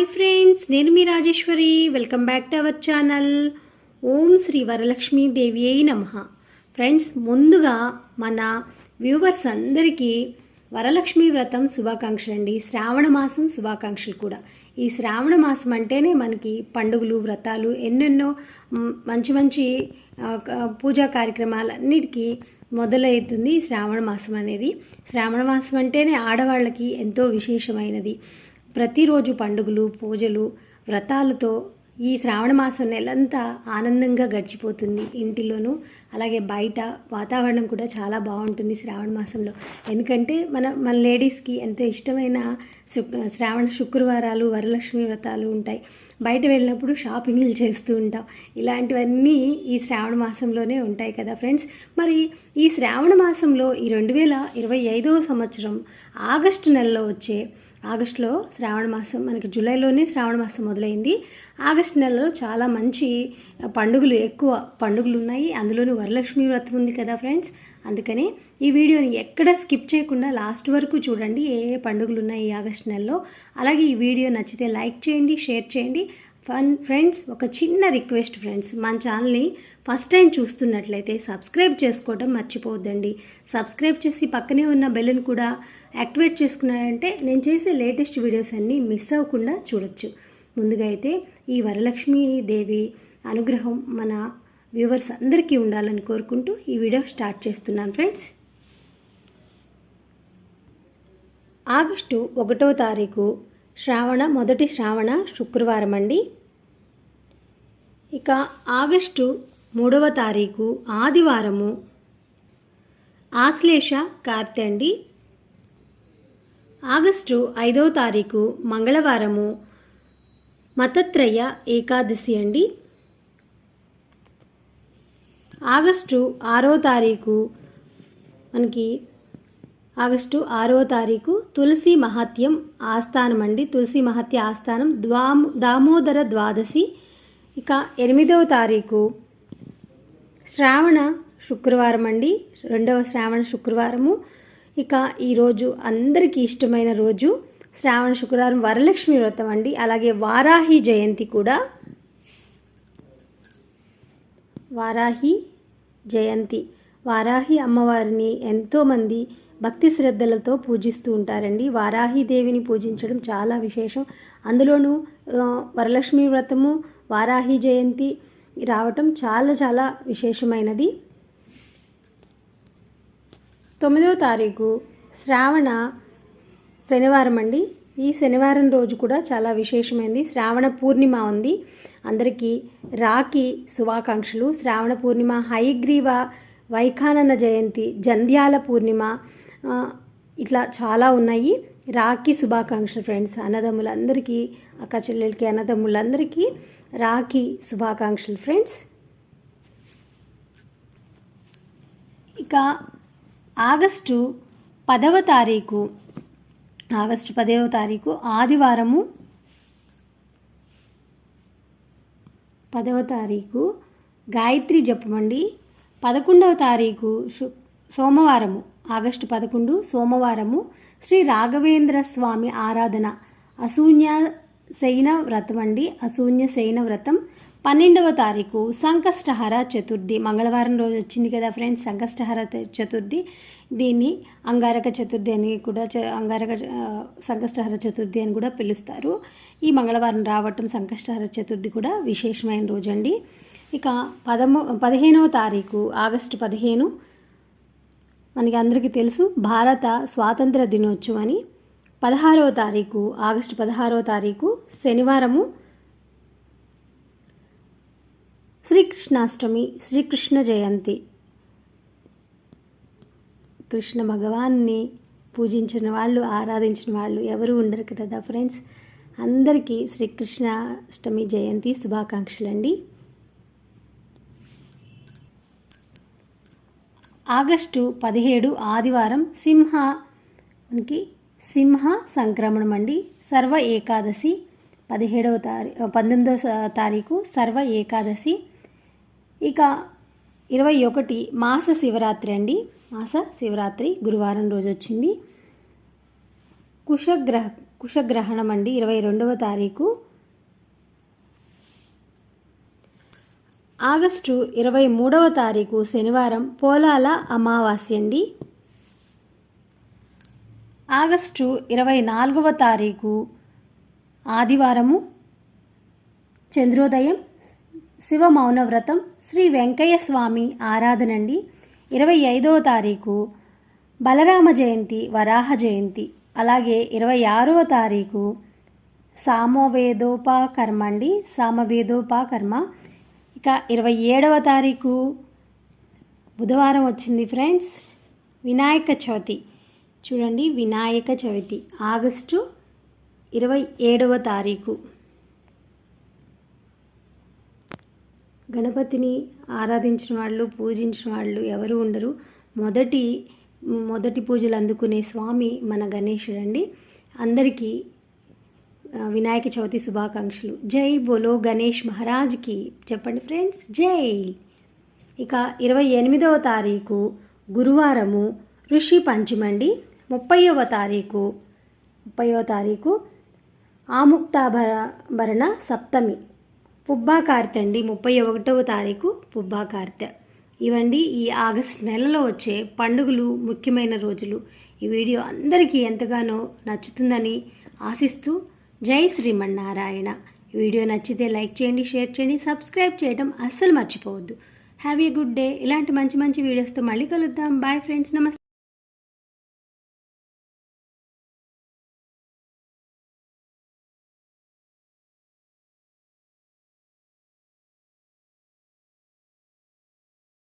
Hi friends నేను మీ Rajeshwari. Welcome back to our channel ఓం శ్రీ వరలక్ష్మీ దేవి అయి నమ. ఫ్రెండ్స్ ముందుగా మన వ్యూవర్స్ అందరికీ వరలక్ష్మి వ్రతం శుభాకాంక్షలు అండి. శ్రావణ మాసం శుభాకాంక్షలు కూడా. ఈ శ్రావణ మాసం అంటేనే మనకి పండుగలు వ్రతాలు ఎన్నెన్నో మంచి మంచి పూజా కార్యక్రమాలన్నిటికీ మొదలవుతుంది శ్రావణ మాసం అనేది. శ్రావణ మాసం అంటేనే ఆడవాళ్ళకి ఎంతో విశేషమైనది. ప్రతిరోజు పండుగలు పూజలు వ్రతాలతో ఈ శ్రావణ మాసం నెలంతా ఆనందంగా గడిచిపోతుంది ఇంటిలోనూ. అలాగే బయట వాతావరణం కూడా చాలా బాగుంటుంది శ్రావణ మాసంలో. ఎందుకంటే మన మన లేడీస్కి ఎంతో ఇష్టమైన శు శ్రావణ శుక్రవారాలు వరలక్ష్మి వ్రతాలు ఉంటాయి. బయట వెళ్ళినప్పుడు షాపింగ్లు చేస్తూ ఉంటాం. ఇలాంటివన్నీ ఈ శ్రావణ మాసంలోనే ఉంటాయి కదా ఫ్రెండ్స్. మరి ఈ శ్రావణ మాసంలో ఈ రెండు వేల ఇరవై ఐదవ సంవత్సరం ఆగస్టు నెలలో వచ్చే ఆగస్టులో శ్రావణ మాసం మనకి జూలైలోనే శ్రావణ మాసం మొదలైంది. ఆగస్టు నెలలో చాలా మంచి పండుగలు ఎక్కువ పండుగలు ఉన్నాయి. అందులోనూ వరలక్ష్మి వ్రతం ఉంది కదా ఫ్రెండ్స్. అందుకని ఈ వీడియోని ఎక్కడ స్కిప్ చేయకుండా లాస్ట్ వరకు చూడండి ఏ ఏ పండుగలు ఉన్నాయి ఈ ఆగస్టు నెలలో. అలాగే ఈ వీడియో నచ్చితే లైక్ చేయండి షేర్ చేయండి. ఫన్ ఫ్రెండ్స్ ఒక చిన్న రిక్వెస్ట్ ఫ్రెండ్స్ మన ఛానల్ని ఫస్ట్ టైం చూస్తున్నట్లయితే సబ్స్క్రైబ్ చేసుకోవడం మర్చిపోవద్దండి. సబ్స్క్రైబ్ చేసి పక్కనే ఉన్న బెల్ని కూడా యాక్టివేట్ చేసుకున్నారంటే నేను చేసే లేటెస్ట్ వీడియోస్ అన్నీ మిస్ అవ్వకుండా చూడొచ్చు. ముందుగా అయితే ఈ వరలక్ష్మీ దేవి అనుగ్రహం మన వ్యూవర్స్ అందరికీ ఉండాలని కోరుకుంటూ ఈ వీడియో స్టార్ట్ చేస్తున్నాను ఫ్రెండ్స్. ఆగస్టు ఒకటో తారీఖు శ్రావణ మొదటి శ్రావణ శుక్రవారం అండి. ఇక ఆగస్టు మూడవ తారీఖు ఆదివారము. ఆశ్లేష కార్తె అండి ఆగస్టు ఐదవ తారీఖు మంగళవారము. మతత్రయ ఏకాదశి అండి. ఆగస్టు ఆరో తారీఖు మనకి ఆగస్టు ఆరో తారీఖు తులసి మహత్యం ఆస్థానం అండి. తులసి మహత్య ఆస్థానం ద్వాము దామోదర ద్వాదశి. ఇక ఎనిమిదవ తారీఖు శ్రావణ శుక్రవారం అండి రెండవ శ్రావణ శుక్రవారము. ఇక ఈరోజు అందరికీ ఇష్టమైన రోజు శ్రావణ శుక్రవారం వరలక్ష్మి వ్రతం అండి. అలాగే వారాహి జయంతి కూడా. వారాహి జయంతి. వారాహి అమ్మవారిని ఎంతోమంది భక్తి శ్రద్ధలతో పూజిస్తూ ఉంటారండి. వారాహిదేవిని పూజించడం చాలా విశేషం. అందులోనూ వరలక్ష్మి వ్రతము వారాహి జయంతి రావటం చాలా చాలా విశేషమైనది. తొమ్మిదవ తారీఖు శ్రావణ శనివారం అండి. ఈ శనివారం రోజు కూడా చాలా విశేషమైంది. శ్రావణ పూర్ణిమ ఉంది. అందరికీ రాఖీ శుభాకాంక్షలు. శ్రావణ పూర్ణిమ హైగ్రీవ వైఖానన జయంతి జంధ్యాల పూర్ణిమ ఇట్లా చాలా ఉన్నాయి. రాఖీ శుభాకాంక్షలు ఫ్రెండ్స్ అన్నదమ్ములందరికీ అక్క చెల్లెలకి అన్నదమ్ములందరికీ. రాఖీ శుభాకాంక్షలు ఫ్రెండ్స్. ఇక ఆగస్టు పదవ తారీఖు ఆగస్టు పదవ తారీఖు ఆదివారము పదవ తారీఖు గాయత్రి జపమండి పదకొండవ తారీఖు సోమవారము ఆగస్టు పదకొండు సోమవారము శ్రీ రాఘవేంద్ర స్వామి ఆరాధన అశూన్య శయన వ్రతం అండి. అశూన్య శయన వ్రతం. పన్నెండవ తారీఖు సంకష్టహర చతుర్థి. మంగళవారం రోజు వచ్చింది కదా ఫ్రెండ్స్ సంకష్టహర చతుర్థి. దీన్ని అంగారక చతుర్థి అని కూడా చ- అంగారక సంకష్టహార సంకష్టహర చతుర్థి అని కూడా పిలుస్తారు. ఈ మంగళవారం రావటం సంకష్టహర చతుర్థి కూడా విశేషమైన రోజు అండి. ఇక పదమూ పదిహేనవ తారీఖు ఆగస్టు పదిహేను. మనకి అందరికీ తెలుసు భారత స్వాతంత్ర దినోత్సవం అని. పదహారవ తారీఖు ఆగస్టు పదహారవ తారీఖు శనివారము శ్రీకృష్ణాష్టమి శ్రీకృష్ణ జయంతి. కృష్ణ భగవాన్ని పూజించిన వాళ్ళు ఆరాధించిన వాళ్ళు ఎవరు ఉండరు కదా ఫ్రెండ్స్? అందరికీ శ్రీకృష్ణాష్టమి జయంతి శుభాకాంక్షలు అండి ఆగస్టు పదిహేడు ఆదివారం సింహ మనకి సింహ సంక్రమణం అండి. సర్వ ఏకాదశి పదిహేడవ తారీ పంతొమ్మిదవ తారీఖు సర్వ ఏకాదశి. ఇక ఇరవై ఒకటి మాస శివరాత్రి అండి. మాస శివరాత్రి గురువారం రోజు వచ్చింది. కుషగ్రహ కుషగ్రహణం అండి ఇరవై రెండవ తారీఖు. ఆగస్టు ఇరవై మూడవ తారీఖు శనివారం పోలాల అమావాస్య అండి. ఆగస్టు ఇరవై నాలుగవ తారీఖు ఆదివారము చంద్రోదయం శివ మౌనవ్రతం శ్రీ వెంకయ్య స్వామి ఆరాధన అండి ఇరవై ఐదవ తారీఖు బలరామ జయంతి వరాహ జయంతి. అలాగే ఇరవై ఆరవ తారీఖు సామవేదోపాకర్మ అండి సామవేదోపాకర్మ. ఇక ఇరవై ఏడవ తారీఖు బుధవారం వచ్చింది ఫ్రెండ్స్ వినాయక చవితి. చూడండి వినాయక చవితి ఆగస్టు ఇరవై ఏడవ తారీఖు. గణపతిని ఆరాధించిన వాళ్ళు పూజించిన వాళ్ళు ఎవరు ఉండరు. మొదటి మొదటి పూజలు అందుకునే స్వామి మన గణేశుడు అండి అందరికీ వినాయక చవితి శుభాకాంక్షలు. జై బోలో గణేష్ మహారాజ్కి. చెప్పండి ఫ్రెండ్స్ జై! ఇక ఇరవై ఎనిమిదవ తారీఖు గురువారము ఋషి పంచమండి. ముప్పైవ తారీఖు ముప్పైవ తారీఖు ఆముక్తాభర భరణ సప్తమి పుబ్బాకార్తె అండి. ముప్పై ఒకటవ తారీఖు పుబ్బాకార్తె. ఇవండి ఈ ఆగస్ట్ నెలలో వచ్చే పండుగలు ముఖ్యమైన రోజులు. ఈ వీడియో అందరికీ ఎంతగానో నచ్చుతుందని ఆశిస్తూ జై శ్రీమన్నారాయణ. ఈ వీడియో నచ్చితే లైక్ చేయండి షేర్ చేయండి సబ్స్క్రైబ్ చేయడం అస్సలు మర్చిపోవద్దు. Have a good day. ఇలాంటి మంచి మంచి వీడియోస్తో మళ్ళీ కలుద్దాం. బాయ్ ఫ్రెండ్స్ నమస్తే.